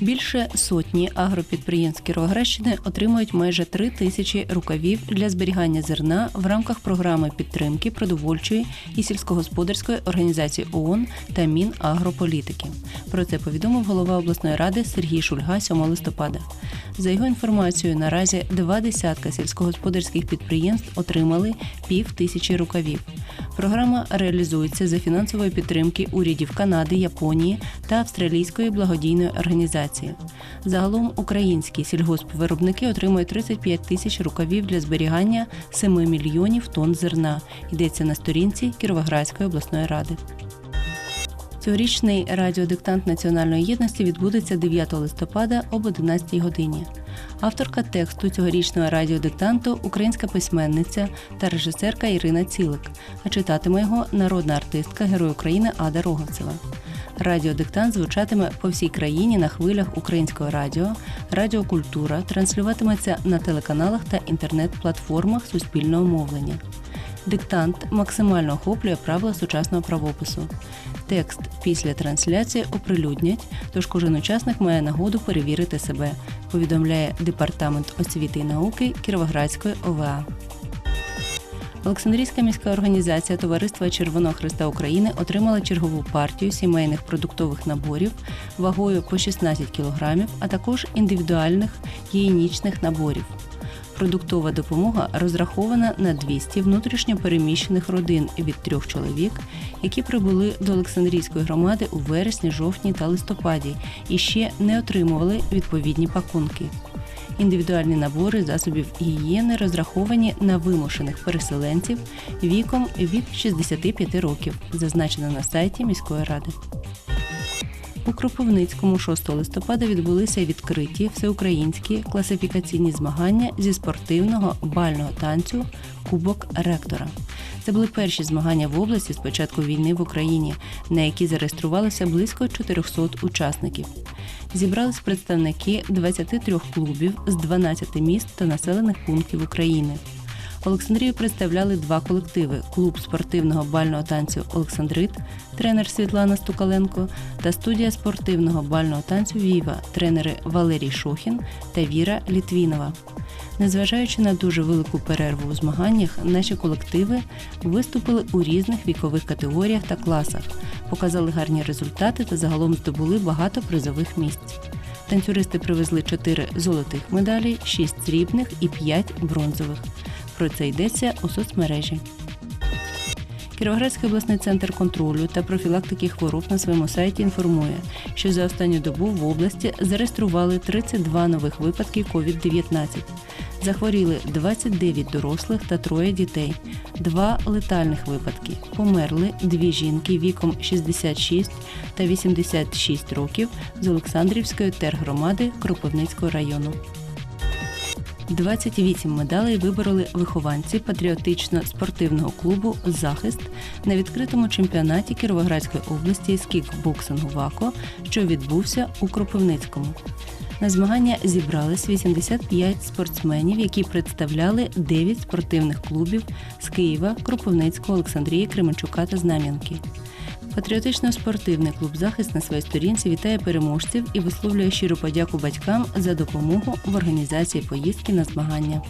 Більше сотні агропідприємств Кіровоградщини отримують майже три тисячі рукавів для зберігання зерна в рамках програми підтримки продовольчої і сільськогосподарської організації ООН та Мінагрополітики. Про це повідомив голова обласної ради Сергій Шульга 7 листопада. За його інформацією, наразі два десятка сільськогосподарських підприємств отримали пів тисячі рукавів. Програма реалізується за фінансової підтримки урядів Канади, Японії та Австралійської благодійної організації. Загалом українські сільгоспвиробники отримують 35 тисяч рукавів для зберігання 7 мільйонів тонн зерна. Йдеться на сторінці Кіровоградської обласної ради. Цьогорічний радіодиктант національної єдності відбудеться 9 листопада об 11 годині. Авторка тексту цьогорічного радіодиктанту українська письменниця та режисерка Ірина Цілик, а читатиме його народна артистка Герой України Ада Роговцева. Радіодиктант звучатиме по всій країні на хвилях українського радіо, радіокультура транслюватиметься на телеканалах та інтернет-платформах суспільного мовлення. Диктант максимально охоплює правила сучасного правопису. Текст після трансляції оприлюднять, тож кожен учасник має нагоду перевірити себе, повідомляє Департамент освіти і науки Кіровоградської ОВА. Олександрійська міська організація Товариства Червоного Христа України отримала чергову партію сімейних продуктових наборів вагою по 16 кг, а також індивідуальних гігієнічних наборів. Продуктова допомога розрахована на 200 внутрішньо переміщених родин від трьох чоловік, які прибули до Олександрійської громади у вересні, жовтні та листопаді і ще не отримували відповідні пакунки. Індивідуальні набори засобів гігієни розраховані на вимушених переселенців віком від 65 років, зазначено на сайті міської ради. У Кропивницькому 6 листопада відбулися відкриті всеукраїнські класифікаційні змагання зі спортивного бального танцю Кубок ректора. Це були перші змагання в області з початку війни в Україні, на які зареєструвалося близько 400 учасників. Зібрались представники 23 клубів з 12 міст та населених пунктів України. Олександрію представляли два колективи: клуб спортивного бального танцю Олександрит, тренер Світлана Стукаленко, та студія спортивного бального танцю Віва, тренери Валерій Шохін та Віра Літвінова. Незважаючи на дуже велику перерву у змаганнях, наші колективи виступили у різних вікових категоріях та класах, показали гарні результати та загалом здобули багато призових місць. Танцюристи привезли 4 золотих медалі, 6 срібних і 5 бронзових. Про це йдеться у соцмережі. Кіровоградський обласний центр контролю та профілактики хвороб на своєму сайті інформує, що за останню добу в області зареєстрували 32 нових випадки COVID-19. Захворіли 29 дорослих та троє дітей, два летальних випадки. Померли дві жінки віком 66 та 86 років з Олександрівської тергромади Кропивницького району. 28 медалей вибороли вихованці патріотично-спортивного клубу Захист на відкритому чемпіонаті Кіровоградської області з кікбоксингу ВАКО, що відбувся у Кропивницькому. На змагання зібрались 85 спортсменів, які представляли 9 спортивних клубів з Києва, Кропивницького, Олександрії, Кременчука та Знам'янки. Патріотично-спортивний клуб Захист на своїй сторінці вітає переможців і висловлює щиру подяку батькам за допомогу в організації поїздки на змагання.